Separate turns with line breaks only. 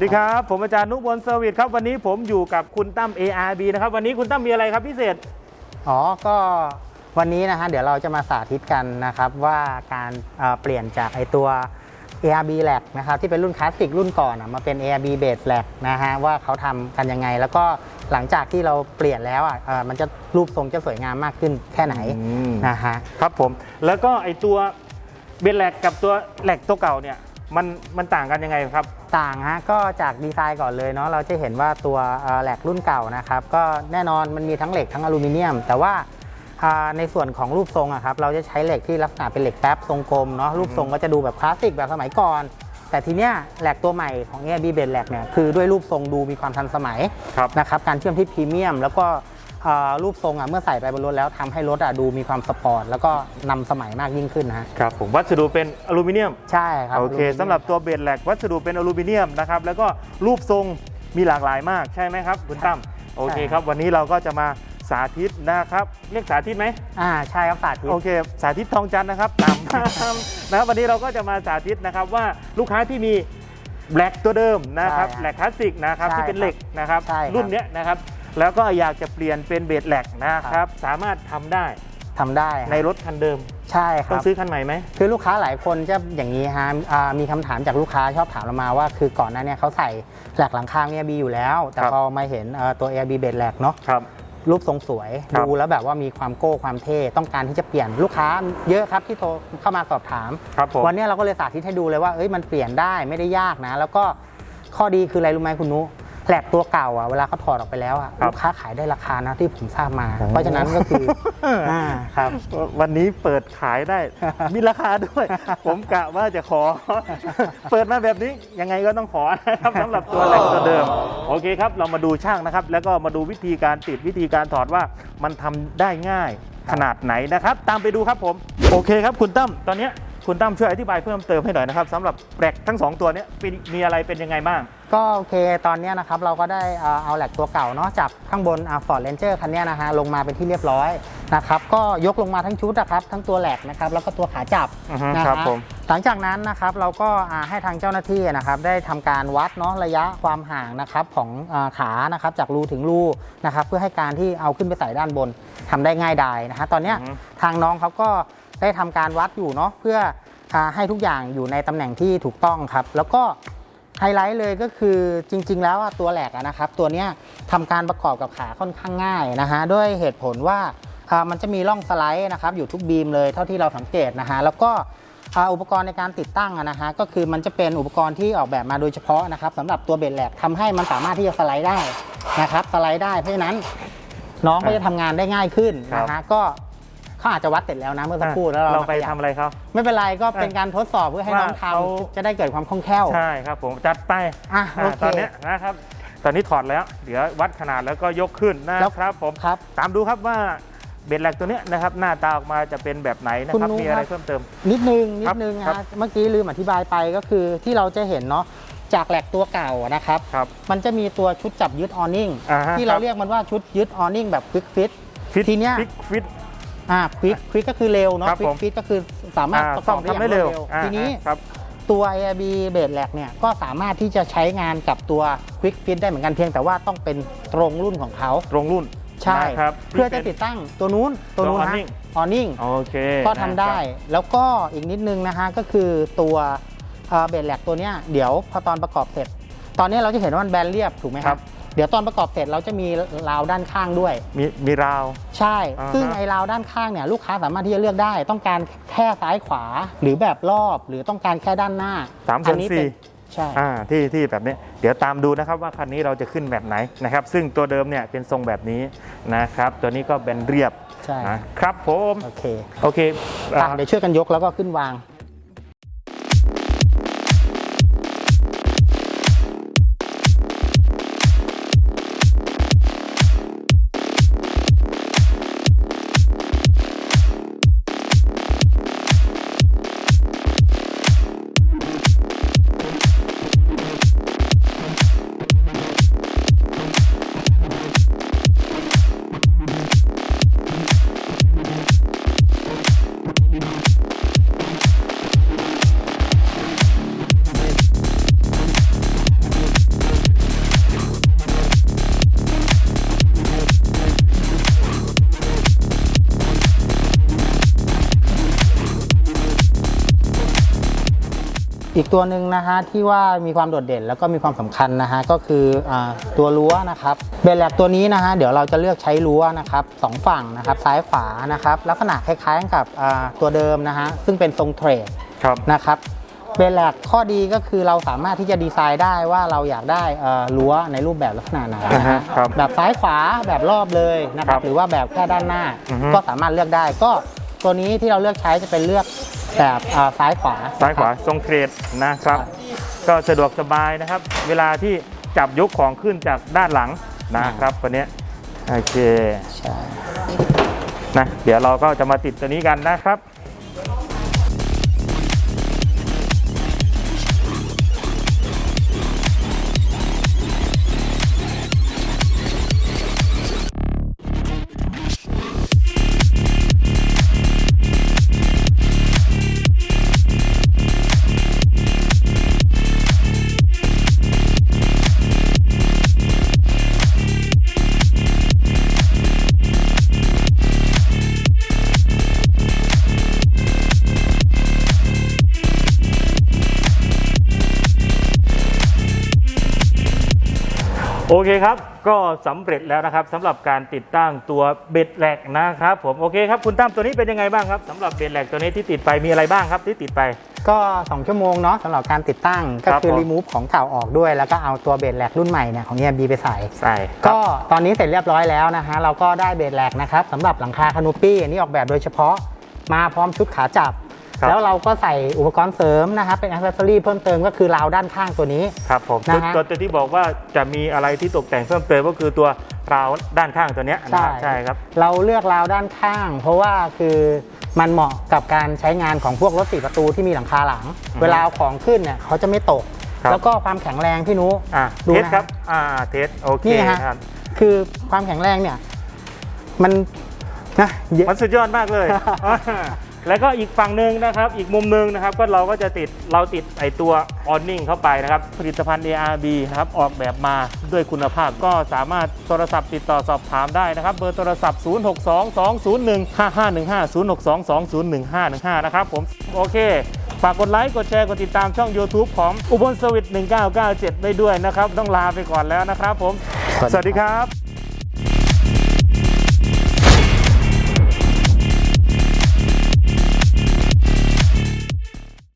สวัสดีครับ ผมอาจารย์นุบลเซอร์วิสครับวันนี้ผมอยู่กับคุณตั้ม ARB นะครับวันนี้คุณตั้มมีอะไรครับพิเศษ
อ๋อ ก็วันนี้นะฮะเดี๋ยวเราจะมาสาธิตกันนะครับว่าการเอ่อเปลี่ยนจากไอตัว ARB l a c นะครับที่เป็นรุ่นคลาสสิกรุ่นก่อนอะมาเป็น ARB Base l a c นะฮะว่าเขาทำกันยังไง แล้วก็หลังจากที่เราเปลี่ยนแล้วอะเอ่อมันจะรูปทรงจะสวยงามมากขึ้นแค่ไหน
อืม
นะฮะ
ครับผม แล้วก็ไอตัวเบนแลกกับตัวแหลกตัวเก่าเนี่ย มันมันต่างกันยังไงครับ
ต่างฮะก็จากดีไซน์ก่อนเลยเนาะเราจะเห็นว่าตัวแหลกรุ่นเก่านะครับก็แน่นอนมันมีทั้งเหล็กทั้งอลูมิเนียม แต่ว่าอ่าในส่วนของรูปทรงอะครับเราจะใช้เหล็กที่ลักษณะเป็นเหล็กแป๊บทรงกลมเนาะรูปทรงก็จะดูแบบคลาสสิกแบบสมัยก่อน แต่ทีเนี้ยแหลกตัวใหม่ของ a อ b เบนแหลกเนี่ยคือด้วยรูปทรงดูมีความทันสมัย
ครับ
นะครับการเชื่อมที่พรีเมียม แล้วก็อ่า รูปทรงอะเมื่อใส่ไปบนรถแล้วทำให้รถอะดูมีความสปอร์ตแล้วก็นำสมัยมากยิ่งขึ้นนะฮะ
ครับผมวัสดุเป็นอลูมิเนียม
ใช่ครับ
โอเคสำหรับตัวเบนแลกวัสดุเป็นอลูมิเนียมนะครับแล้วก็รูปทรงมีหลากหลายมากใช่ไหมครับคุณตั้มโอเคครับ วันนี้เราก็จะมาสาธิตนะครับ เรียกสาธิตไหม
อ่าใช่ครับสาธิต
โอเค สาธิตทองจันทร์นะครับตามนะครับวันนี้เราก็จะมาสาธิตนะครับว่าลูกค้าที่มีแบล็กตัวเดิมนะครับ
ใช่
แหลกคลาสสิกนะครับ
ใช่
ที่เป็นเหล็กนะครับ
ใช่ครับ
รุ่นเนี้ยนะครับ แล้วก็อยากจะเปลี่ยนเป็นเบสแหลกนะครับสามารถทำได้
ทำได้
ในรถคันเดิม
ใช่ค
ต้อ
รั
ง
บ
ซื้อคันใหม่ไหม
คือลูกค้าหลายคนจะอย่างนี้ฮะอ่ามีคำถามจากลูกค้าชอบถามเรามาว่า คือก่อนหน้าเนี้เขาใส่แหลกหลังคาเนี่ยบีอยู่แล้ว แต่
ครับ
พอมาเห็นเอ่อตัว Airb เบดแหลกเนาะ
ครับ
รูปทรงสวย
ครับ
ดูแล้วแบบว่ามีความโก้ความเท่ต้องการที่จะเปลี่ยนลูกค้าเยอะครับที่โทรเข้ามาสอบถาม
ครับผม
วันนี้เราก็เลยสาธิตให้ดูเลยว่าเอ้ยมันเปลี่ยนได้ไม่ได้ยากนะ แล้วก็ข้อดีคืออะไรรู้ไหมคุณนุ แหลกตัวเก่าอะเวลาเขาถอดออกไปแล้วอะ
ครับ
ลูกค้าขายได้ราคานะที่ผมทราบมา
โอ้
เพราะฉะนั้นก็คืออ่าครับ
วันนี้เปิดขายได้ มีราคาด้วย ผมกะว่าจะขอ เปิดมาแบบนี้ยังไงก็ต้องขอนะครับสำหรับตัวแหลกตัวเดิม โอเคครับ เรามาดูช่างนะครับ แล้วก็มาดูวิธีการติดวิธีการถอดว่ามันทำได้ง่ายขนาดไหนนะครับ ตามไปดูครับผม โอเคครับคุณตั้มตอนเนี้ย คุณตั้มช่วยอธิบายเพิ่มเติมให้หน่อยนะครับสำหรับแหลกทั้งสองตัวเนี้ยเป็นมีอะไรเป็นยังไงบ้าง
ก็โอเคตอนเนี้ยนะครับเราก็ได้เอาเอาแหลกตัวเก่าเนาะจากข้างบนฟอร์ดเรนเจอร์คันเนี้ยนะฮะลงมาเป็นที่เรียบร้อยนะครับก็ยกลงมาทั้งชุดนะครับทั้งตัวแหลกนะครับแล้วก็ตัวขาจับ
อือฮึ
นะ
ครั
ฮะ
บผม
หลังจากนั้นนะครับเราก็อ่าให้ทางเจ้าหน้าที่นะครับได้ทำการวัดเนาะระยะความห่างนะครับของอาขานะครับจากรูถึงรูนะครับเพื่อให้การที่เอาขึ้นไปใส่ด้านบนทำได้ง่ายดายนะฮะตอนเนี้ย
อือฮึ
ทางน้องเขาก็ ได้ทำการวัดอยู่เนาะเพื่ออาให้ทุกอย่างอยู่ในตำแหน่งที่ถูกต้องครับ แล้วก็ไฮไลท์เลยก็คือจริง ๆ แล้วอะตัวแหลกอะนะครับ ตัวเนี้ยทำการประกอบกับขาค่อนข้างง่ายนะฮะด้วยเหตุผลว่าอ่ามันจะมีร่องสไลด์นะครับอยู่ทุกบีมเลยเท่าที่เราสังเกตนะฮะแล้วก็อ่าอุปกรณ์ในการติดตั้งอะนะฮะก็คือมันจะเป็นอุปกรณ์ที่ออกแบบมาโดยเฉพาะนะครับสำหรับตัวเบรแหลกทำให้มันสามารถที่จะสไลด์ได้นะครับสไลด์ได้เพราะฉะนั้นน้องก็จะทำงานได้ง่ายขึ้นนะฮะก็ เขาอาจจะวัดเสร็จแล้วนะเมื่อสักครู่แล้วเรา
เรา
มา
ไป
ขยับ
ทำอะไรเขา
ไม่เป็นไรก็เป็นการทดสอบเพื่อให้น้อง
ว่า
ท
เขาำ
จะได้เกิดความคล่องแคล่ว
ใช่ครับผมจัดไป
อะ
อ่า
โอเค
ตอนเนี้ยนะครับตอนนี้ถอดแล้วเดี๋ยววัดขนาดแล้วก็ยกขึ้นนะ
แล้ว
ครับผม
ครับ
ตามดูครับว่าเบ็ดแหลกตัวเนี้ยนะครับหน้าตาออกมาจะเป็นแบบไหนนะ
คุณ
ครับ
นุ้
มีอะไร
ครับ
เพิ่มเติม
นิดนึงนิ
ครั
ด
บ
นึง
ครั
ฮะ
บ
เมื่อกี้ลืมอธิบายไปก็คือที่เราจะเห็นเนาะจากแหลกตัวเก่านะครับ
ครับ
มันจะมีตัวชุดจับยึดออนิ่ง
อ่าฮะ
ที่เรา
ครับ
เรียกมันว่าชุดยึดออนิ่งแบบควิกฟิต
ฟิต
ทีเนี้ย
ฟิตฟิต
อ่าควิกควิกก็คือเร็วเนาะ
ครับ
ควิ
ผ
ก
ม
ฟิตก็คือสามารถ
อ่า
ประก
ซ่อ
อ
ม
บได้อ
ทำ
ย่าง
ได้
รว
เร็ว
ดเร็ว
อ่า
ทีนี้
ครับ
ตัว AIRB เบสแหลกเนี่ยก็สามารถที่จะใช้งานกับตัว Quick Fit ได้เหมือนกันเพียงแต่ว่าต้องเป็นตรงรุ่นของเขา
ตรงรุ่น
ใช่
นะครับ
เพื่อจะ
ที่ป็น
ติดตั้งตัวนู้นตัวนู้น
ตัว
ฮะ
awning
ออนิ่ง
โอเค
ก็ทำได้
นะครับ
แล้วก็อีกนิดนึงนะฮะก็คือตัวเบสแหลกตัวเนี้ยเดี๋ยวพอตอนประกอบเสร็จ ตอนนี้เราจะเห็นว่ามันแบนเรียบถูกไหมครับ เดี๋ยวตอนประกอบเสร็จเราจะมีราวด้านข้างด้วย
มีมีราว
ใช่
อ่าฮะ
ซึ่งไอ้ราวด้านข้างเนี่ยลูกค้าสามารถที่จะเลือกได้ ต้องการแค่ซ้ายขวาหรือแบบรอบหรือต้องการแค่ด้านหน้า
สามส่วน
อั
สี่
เป็ใช่
อ่าที่ที่แบบนี้เดี๋ยวตามดูนะครับว่าคันนี้เราจะขึ้นแบบไหนนะครับ ซึ่งตัวเดิมเนี่ยเป็นทรงแบบนี้นะครับ ตัวนี้ก็เป็นเรียบ
ใช่
นะครับผม
โอเค
โอเค
อะเดี๋ยวช่วยกันยกแล้วก็ขึ้นวาง อีกตัวหนึ่งนะฮะที่ว่ามีความโดดเด่นแล้วก็มีความสำคัญนะฮะก็คืออาตัวรั้วนะครับเบลแลกตัวนี้นะฮะเดี๋ยวเราจะเลือกใช้รั้วนะครับสองฝั่งนะครับซ้ายขวานะครับลักษณะคล้ายๆกับอ่าตัวเดิมนะฮะซึ่งเป็นทรงเทรด
ครับ
นะครับเบลแลกข้อดีก็คือเราสามารถที่จะดีไซน์ได้ว่าเราอยากได้เอ่อรั้วในรูปแบบลักษณะไหนนะ
อ่าฮะ
ฮะ
ครับ
แบบซ้ายขวาแบบรอบเลยนะค
ครั
รับบหรือว่าแบบแค่ด้านหน้า
อือฮึ
ก็สามารถเลือกได้ก็ตัวนี้ที่เราเลือกใช้จะเป็นเลือก แบบอ่าซ้ายขวา
ซ้ายขวาทรงเทรดนะครับ ก็สะดวกสบายนะครับ เวลาที่จับยกของขึ้นจากด้านหลังนะครับตัวเนี้ยโอเค
ใช่
นะเดี๋ยวเราก็จะมาติดตัวนี้กันนะครับ โอเคครับ ก็สำเร็จแล้วนะครับสำหรับการติดตั้งตัวเบ็ดแหลกนะครับ ผมโอเคครับคุณตั้มตัวนี้เป็นยังไงบ้างครับสำหรับเบ็ดแหลกตัวนี้ที่ติดไปมีอะไรบ้างครับที่ติดไป
ก็ 2 ชั่วโมงเนาะสำหรับการติดตั้งก็
ครับ
คือ
ผม
รีมูฟของเก่าออกด้วย แล้วก็เอาตัวเบสแลกรุ่นใหม่เนี่ยของ EMB ไปใส่
ใส่ครับ
ก็ตอนนี้เสร็จเรียบร้อยแล้วนะฮะเราก็ได้เบสแลกนะครับสำหรับหลังคาคานูปี้อันนี้ออกแบบโดยเฉพาะ มาพร้อมชุดขาจับ
ครับ
แล้วเราก็ใส่อุปกรณ์เสริมนะครับเป็นอัซเซอรี่เพิ่มเติมก็คือราวด้านข้างตัวนี้
ครับผม
นะ
ตัว
ฮะ
ตัวตัวที่บอกว่าจะมีอะไรที่ตกแต่งเพิ่มเติมก็คือตัวราวด้านข้างตัวเนี้ยนะ
ใช่
ครับใช่ครับ
เราเลือกราวด้านข้าง เพราะว่าคือมันเหมาะกับการใช้งานของพวกรถสี่ประตูที่มีหลังคาหลัง
อืม
เวลาเอาของขึ้นเนี่ยเขาจะไม่ตก
ครับ
แล้วก็ความแข็งแรงพี่นุ
อ่า
ดู
เทส
นะ
ครับอ่าเทสโอเค
นี่ฮะ
ครับ
คือความแข็งแรงเนี่ย มันนะเยอะ
มันสุดยอดมากเลยอ่า แล้วก็อีกฝั่งหนึ่งนะครับ อีกมุมหนึ่งนะครับ ก็เราก็จะติดเราติดไอตัวออนนิ่งเข้าไปนะครับ ผลิตภัณฑ์ ARB นะครับ ออกแบบมาด้วยคุณภาพก็สามารถโทรศัพท์ติดต่อสอบถามได้นะครับ เบอร์โทรศัพท์ 0622015515 0622015515 นะครับผม โอเค ฝากกดไลค์ กดแชร์ กดติดตามช่อง YouTube ของอุบลสวิต1997 ได้ด้วยนะครับ ต้องลาไปก่อนแล้วนะครับผม สวัสดีครับ